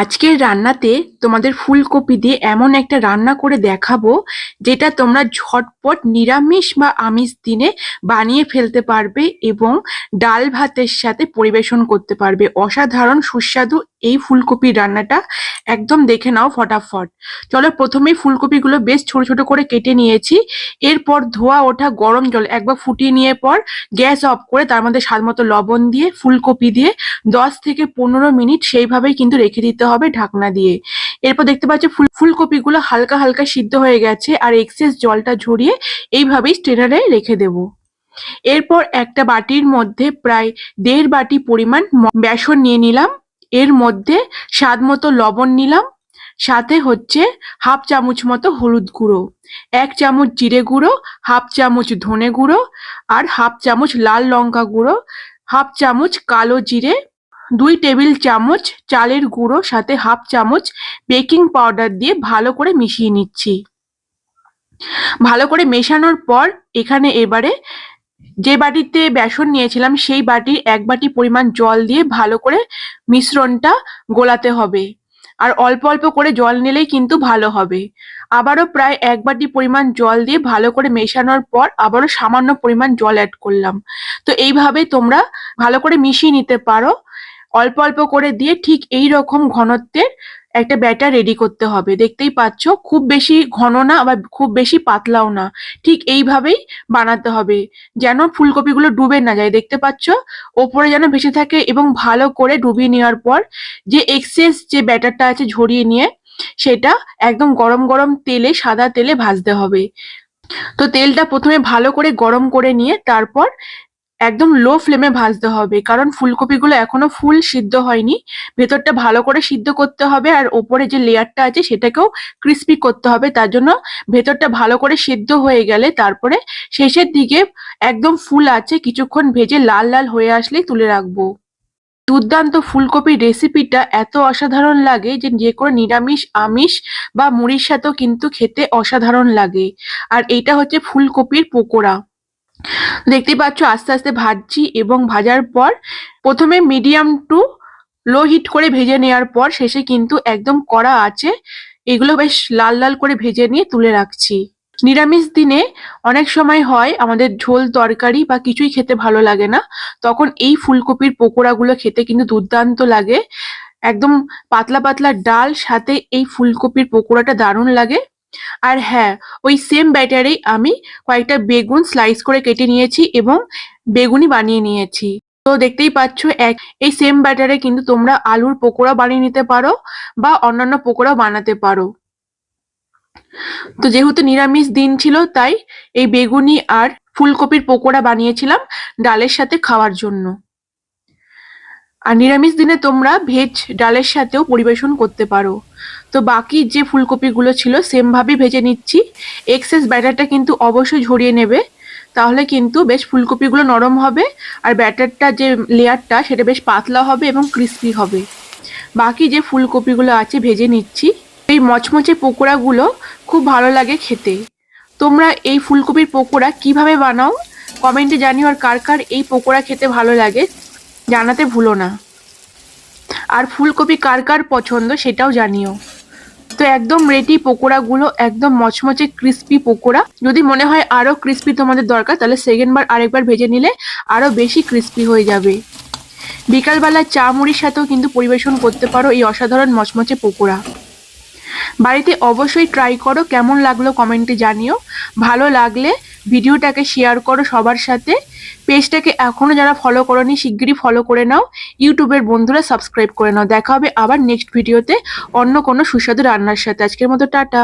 আজকের রান্নাতে তোমাদের ফুলকপি দিয়ে এমন একটা রান্না করে দেখাবো, যেটা তোমরা ঝটপট নিরামিষ বা আমিষ দিনে বানিয়ে ফেলতে পারবে এবং ডাল ভাতের সাথে পরিবেশন করতে পারবে। অসাধারণ সুস্বাদু এই ফুলকপির রান্নাটা। একদম দেখে নাও ফটাফট। চলো প্রথমেই ফুলকপিগুলো বেশ ছোট ছোট করে কেটে নিয়েছি। এরপর ধোয়া ওঠা গরম জল একবার ফুটিয়ে নিয়ে পর গ্যাস অফ করে তার মধ্যে স্বাদ মতো লবণ দিয়ে, ফুলকপি দিয়ে দশ থেকে পনেরো মিনিট সেইভাবেই কিন্তু রেখে দিতে হবে ঢাকনা দিয়ে। এরপর দেখতে পাচ্ছি ফুল, ফুলকপিগুলো হালকা হালকা সিদ্ধ হয়ে গেছে আর এক্সেস জলটা ঝরিয়ে এইভাবেই স্ট্রেনারে রেখে দেব। এরপর একটা বাটির মধ্যে প্রায় দেড় বাটি পরিমাণ বেসন নিয়ে নিলাম। এর মধ্যে স্বাদ মতো লবণ নিলাম। সাথে হচ্ছে হাফ চামচ মতো হলুদ গুঁড়ো, এক চামচ জিরে গুঁড়ো, হাফ চামচ ধনে গুঁড়ো আর হাফ চামচ লাল লঙ্কা গুঁড়ো, হাফ চামচ কালো জিরে দুই টেবিল চামচ চালের গুঁড়ো, সাথে হাফ চামচ বেকিং পাউডার দিয়ে ভালো করে মিশিয়ে নিচ্ছি। ভালো করে মেশানোর পর এখানে এবারে যে বাটিতে বেসন নিয়েছিলাম, সেই বাটির এক বাটি পরিমাণ জল দিয়ে ভালো করে মিশ্রণটা গোলাতে হবে। আর অল্প অল্প করে জল নিলেই কিন্তু ভালো হবে। আবারও প্রায় এক বাটি পরিমাণ জল দিয়ে ভালো করে মেশানোর পর আবারও সামান্য পরিমাণ জল অ্যাড করলাম। তো এইভাবে তোমরা ভালো করে মিশিয়ে নিতে পারো। অল্প অল্প করে দিয়ে ঠিক এই রকম ঘনত্বের একটা ব্যাটার রেডি করতে হবে। দেখতেই পাচ্ছ, খুব বেশি ঘন না আবার খুব বেশি পাতলাও না। ঠিক এইভাবেই বানাতে হবে, যেন ফুলকপিগুলো ডুবে না যায়। দেখতে পাচ্ছ, ওপরে যেন ভেসে থাকে এবং ভালো করে ডুবিয়ে নেওয়ার পর যে এক্সেস যে ব্যাটারটা আছে ঝরিয়ে নিয়ে সেটা একদম গরম গরম তেলে, সাদা তেলে ভাজতে হবে। তো তেলটা প্রথমে ভালো করে গরম করে নিয়ে তারপর একদম লো ফ্লেমে ভাজতে হবে। কারণ ফুলকপিগুলো এখনও ফুল সিদ্ধ হয়নি। ভেতরটা ভালো করে সিদ্ধ করতে হবে আর ওপরে যে লেয়ারটা আছে সেটাকেও ক্রিস্পি করতে হবে। তার জন্য ভেতরটা ভালো করে সিদ্ধ হয়ে গেলে তারপরে শেষের দিকে একদম ফুল আছে, কিছুক্ষণ ভেজে লাল লাল হয়ে আসলেই তুলে রাখব। দুর্দান্ত ফুলকপির রেসিপিটা এত অসাধারণ লাগে যে যে কোনো নিরামিষ, আমিষ বা মুড়ির সাথেও কিন্তু খেতে অসাধারণ লাগে। আর এইটা হচ্ছে ফুলকপির পকোড়া। দেখতেই পাচ্ছ, আস্তে আস্তে ভাজছি এবং ভাজার পর প্রথমে মিডিয়াম টু লো হিট করে ভেজে নেওয়ার পর শেষে কিন্তু একদম কড়া আছে, এগুলো বেশ লাল লাল করে ভেজে নিয়ে তুলে রাখছি। নিরামিষ দিনে অনেক সময় হয় আমাদের ঝোল, তরকারি বা কিছুই খেতে ভালো লাগে না, তখন এই ফুলকপির পকোড়াগুলো খেতে কিন্তু দুর্দান্ত লাগে। একদম পাতলা পাতলা ডাল, সাথে এই ফুলকপির পকোড়াটা দারুণ লাগে। আর হ্যাঁ ওই সেম ব্যাটারেই আমি কয়েকটা বেগুন স্লাইস করে কেটে নিয়েছি এবং বেগুনি বানিয়ে নিয়েছি। তো দেখতেই পাচ্ছ, এক, এই সেম ব্যাটারে কিন্তু তোমরা আলুর পকোড়া বানিয়ে নিতে পারো বা অন্যান্য পকোড়া বানাতে পারো। তো যেহেতু নিরামিষ দিন ছিল, তাই এই বেগুনি আর ফুলকপির পকোড়া বানিয়েছিলাম ডালের সাথে খাওয়ার জন্য। আর নিরামিষ দিনে তোমরা ভেজ ডালের সাথেও পরিবেশন করতে পারো। তো বাকি যে ফুলকপিগুলো ছিল, সেমভাবেই ভেজে নিচ্ছি। এক্সেস ব্যাটারটা কিন্তু অবশ্যই ঝরিয়ে নেবে। তাহলে কিন্তু বেশ ফুলকপিগুলো নরম হবে আর ব্যাটারটা যে লেয়ারটা, সেটা বেশ পাতলা হবে এবং ক্রিস্পি হবে। বাকি যে ফুলকপিগুলো আছে, ভেজে নিচ্ছি। এই মচমচে পকোড়াগুলো খুব ভালো লাগে খেতে। তোমরা এই ফুলকপির পকোড়া কীভাবে বানাও? কমেন্টে জানিও আর কার কার এই পকোড়া খেতে ভালো লাগে। জানাতে ভুলো না। আর ফুলকপি কার কার পছন্দ সেটাও জানিও। তো একদম রেডি পকোড়াগুলো, একদম মচমচে ক্রিস্পি পকোড়া। যদি মনে হয় আরও ক্রিস্পি তোমাদের দরকার, তাহলে সেকেন্ড বার আরেকবার ভেজে নিলে আরও বেশি ক্রিস্পি হয়ে যাবে। বিকালবেলা চা মুড়ির সাথেও কিন্তু পরিবেশন করতে পারো এই অসাধারণ মচমচে পকোড়া। বাড়িতে অবশ্যই ট্রাই করো, কেমন লাগল কমেন্টে জানিও। ভালো লাগলে ভিডিওটাকে শেয়ার করো সবার সাথে। পেজটাকে এখনও যারা ফলো করোনি, শিগগিরই ফলো করে নাও। ইউটিউবের বন্ধুরা সাবস্ক্রাইব করে নাও। দেখা হবে আবার নেক্সট ভিডিওতে অন্য কোনো সুস্বাদু রান্নার সাথে। আজকের মতো টাটা।